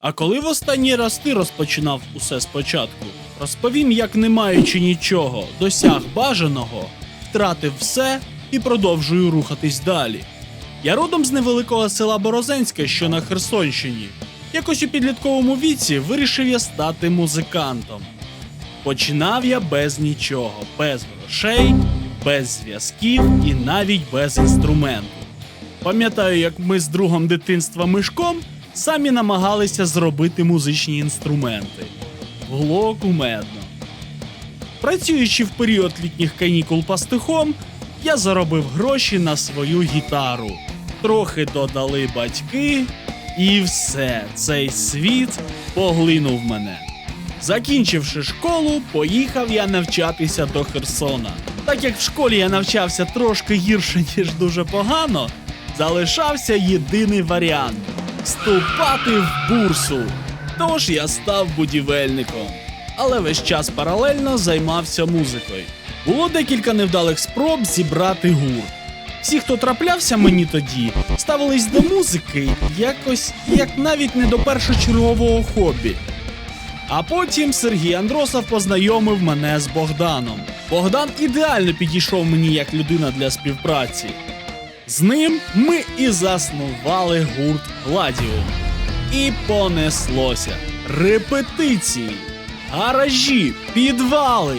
А коли в останній раз ти розпочинав усе спочатку? Розповім, як не маючи нічого, досяг бажаного, втратив все і продовжую рухатись далі. Я родом з невеликого села Борозенське, що на Херсонщині. Якось у підлітковому віці вирішив я стати музикантом. Починав я без нічого, без грошей, без зв'язків і навіть без інструменту. Пам'ятаю, як ми з другом дитинства Мишком самі намагалися зробити музичні інструменти. Було кумедно. Працюючи в період літніх канікул пастухом, я заробив гроші на свою гітару. Трохи додали батьки, і все, цей світ поглинув мене. Закінчивши школу, поїхав я навчатися до Херсона. Так як в школі я навчався трошки гірше, ніж дуже погано, залишався єдиний варіант вступати в бурсу. Тож я став будівельником. Але весь час паралельно займався музикою. Було декілька невдалих спроб зібрати гурт. Всі, хто траплявся мені тоді, ставились до музики якось як навіть не до першочергового хобі. А потім Сергій Андросов познайомив мене з Богданом. Богдан ідеально підійшов мені як людина для співпраці. З ним ми і заснували гурт Гладіум. І понеслося. Репетиції, гаражі, підвали,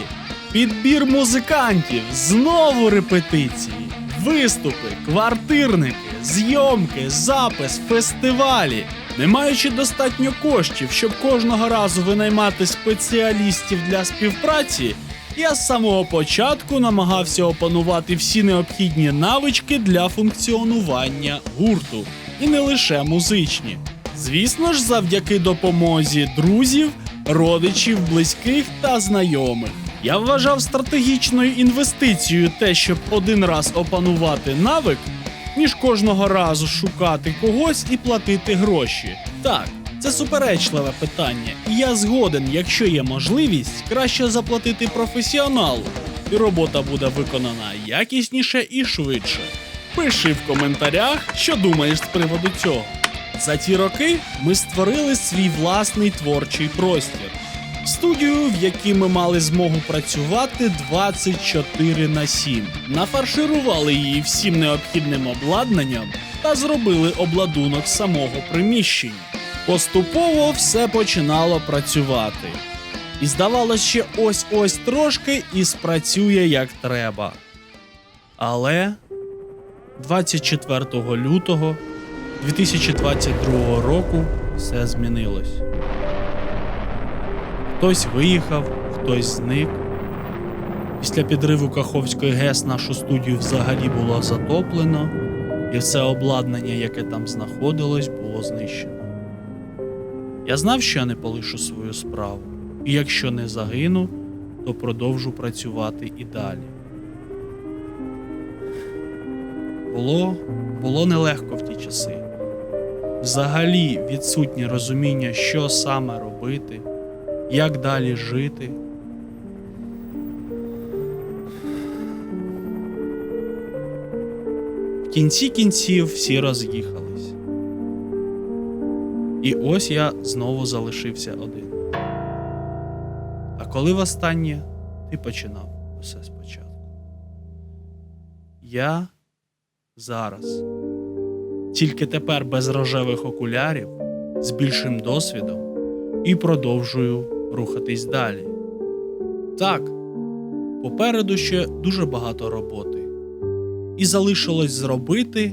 підбір музикантів, знову репетиції, виступи, квартирники, зйомки, запис, фестивалі. Не маючи достатньо коштів, щоб кожного разу винаймати спеціалістів для співпраці, я з самого початку намагався опанувати всі необхідні навички для функціонування гурту, і не лише музичні. Звісно ж, завдяки допомозі друзів, родичів, близьких та знайомих. Я вважав стратегічною інвестицією те, щоб один раз опанувати навик, ніж кожного разу шукати когось і платити гроші. Так, це суперечливе питання, і я згоден, якщо є можливість, краще заплатити професіоналу, і робота буде виконана якісніше і швидше. Пиши в коментарях, що думаєш з приводу цього. За ті роки ми створили свій власний творчий простір. Студію, в якій ми мали змогу працювати 24 на 7. Нафарширували її всім необхідним обладнанням та зробили обладунок самого приміщення. Поступово все починало працювати. І здавалося, ще ось-ось трошки і спрацює як треба. Але 24 лютого 2022 року все змінилось. Хтось виїхав, хтось зник. Після підриву Каховської ГЕС нашу студію взагалі було затоплено, і все обладнання, яке там знаходилось, було знищено. Я знав, що я не полишу свою справу, і якщо не загину, то продовжу працювати і далі. Було, було нелегко в ті часи. Взагалі відсутнє розуміння, що саме робити, як далі жити. В кінці кінців всі роз'їхались. І ось я знову залишився один. А коли востаннє ти починав усе спочатку? Я зараз. Тільки тепер без рожевих окулярів, з більшим досвідом і продовжую рухатись далі. Так, попереду ще дуже багато роботи, і залишилось зробити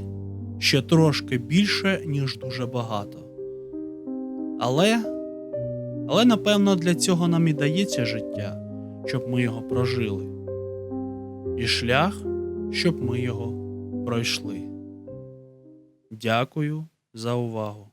ще трошки більше, ніж дуже багато. Але, але напевно для цього нам і дається життя, щоб ми його прожили, і шлях, щоб ми його пройшли. Дякую за увагу.